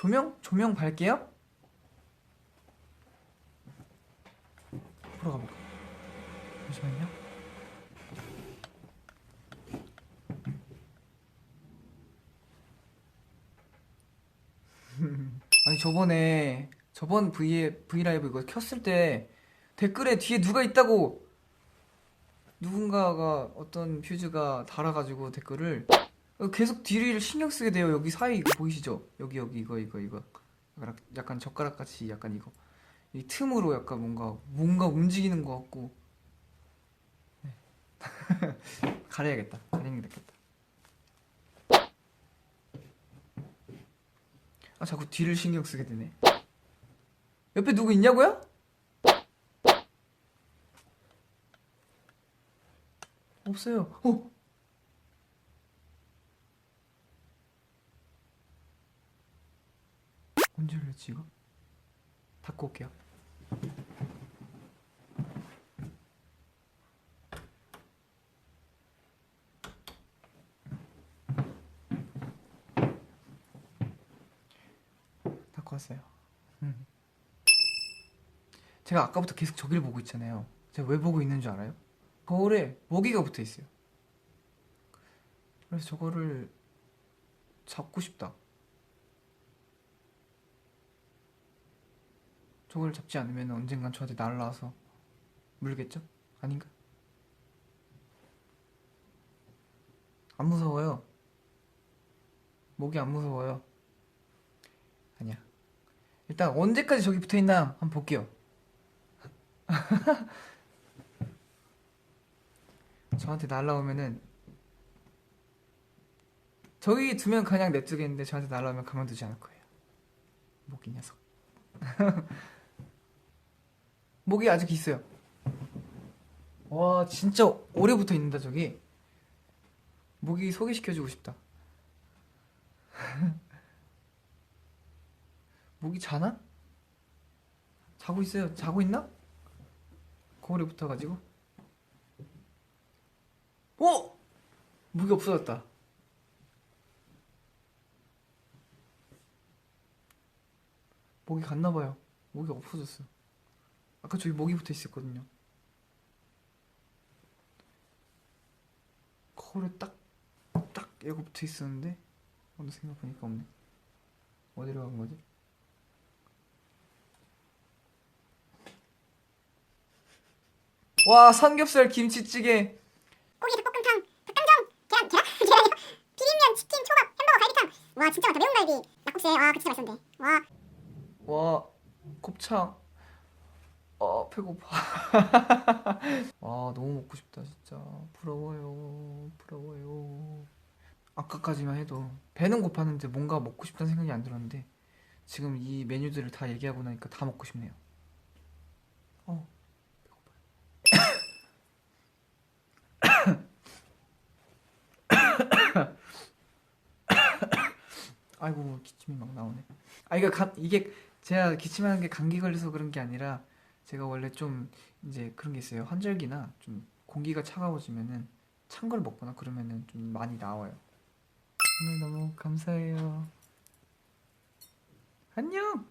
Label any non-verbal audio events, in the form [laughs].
조명? 조명 밝게요? 보러 가볼까? 잠시만요. [laughs] 아니 저번에 저번 V 브이라이브 이거 켰을 때 댓글에 뒤에 누가 있다고 누군가가 어떤 퓨즈가 달아가지고 댓글을 계속 뒤를 신경 쓰게 돼요. 여기 사이 이거 보이시죠? 여기 여기 이거 이거 이거 약간, 젓가락 같이 약간 이거 이 틈으로 약간 뭔가 뭔가 움직이는 것 같고 네. [laughs] 가려야겠다. 가리는 게 낫겠다. 아 자꾸 뒤를 신경 쓰게 되네. 옆에 누구 있냐고요? 없어요. 어? 언제 열렸지 이거? 닫고 올게요. 닫고 왔어요. 음. 제가 아까부터 계속 저기를 보고 있잖아요. 제가 왜 보고 있는 줄 알아요? 거울에 모기가 붙어 있어요. 그래서 저거를 잡고 싶다. 저걸 잡지 않으면 언젠간 저한테 날라와서 물겠죠? 아닌가? 안 무서워요. 모기 안 무서워요. 아니야. 일단 언제까지 저기 붙어 있나 한번 볼게요. [laughs] 저한테 날라오면은 저기 두면 그냥 냅두겠는데 저한테 날라오면 가만두지 않을 거예요. 모기 녀석. [laughs] 모기 아직 있어요. 와 진짜 오래 붙어 있는다 저기. 모기 소개시켜주고 싶다. [laughs] 모기 자나? 자고 있어요. 자고 있나? 거울에 붙어가지고. 어? 모기 없어졌다. 모기 갔나봐요. 모기 없어졌어. 아까 저기 모기 붙어 있었거든요. 거울에 딱, 딱 얘가 붙어 있었는데, 어느 생각해보니까 없네. 어디로 간 거지? 와, 삼겹살 김치찌개. 고기 닭볶음탕, 닭강정, 계란, 계란, [laughs] 계란이요? 비빔면, 치킨, 초밥, 햄버거, 갈비탕. 와 진짜 많다. 매운 갈비, 낙곱새. 와 그거 진짜 맛있었는데. 와 와 곱창 아 배고파. 와 [laughs] 너무 먹고 싶다 진짜. 부러워요. 부러워요. 아까까지만 해도 배는 고팠는데 뭔가 먹고 싶다는 생각이 안 들었는데 지금 이 메뉴들을 다 얘기하고 나니까 다 먹고 싶네요. 어 배고파요. [coughs] [coughs] 아이고 기침이 막 나오네. 아 이거 가, 이게 제가 기침하는 게 감기 걸려서 그런 게 아니라 제가 원래 좀 이제 그런 게 있어요. 환절기나 좀 공기가 차가워지면은 찬 걸 먹거나 그러면은 좀 많이 나와요. 오늘 너무 감사해요. 안녕.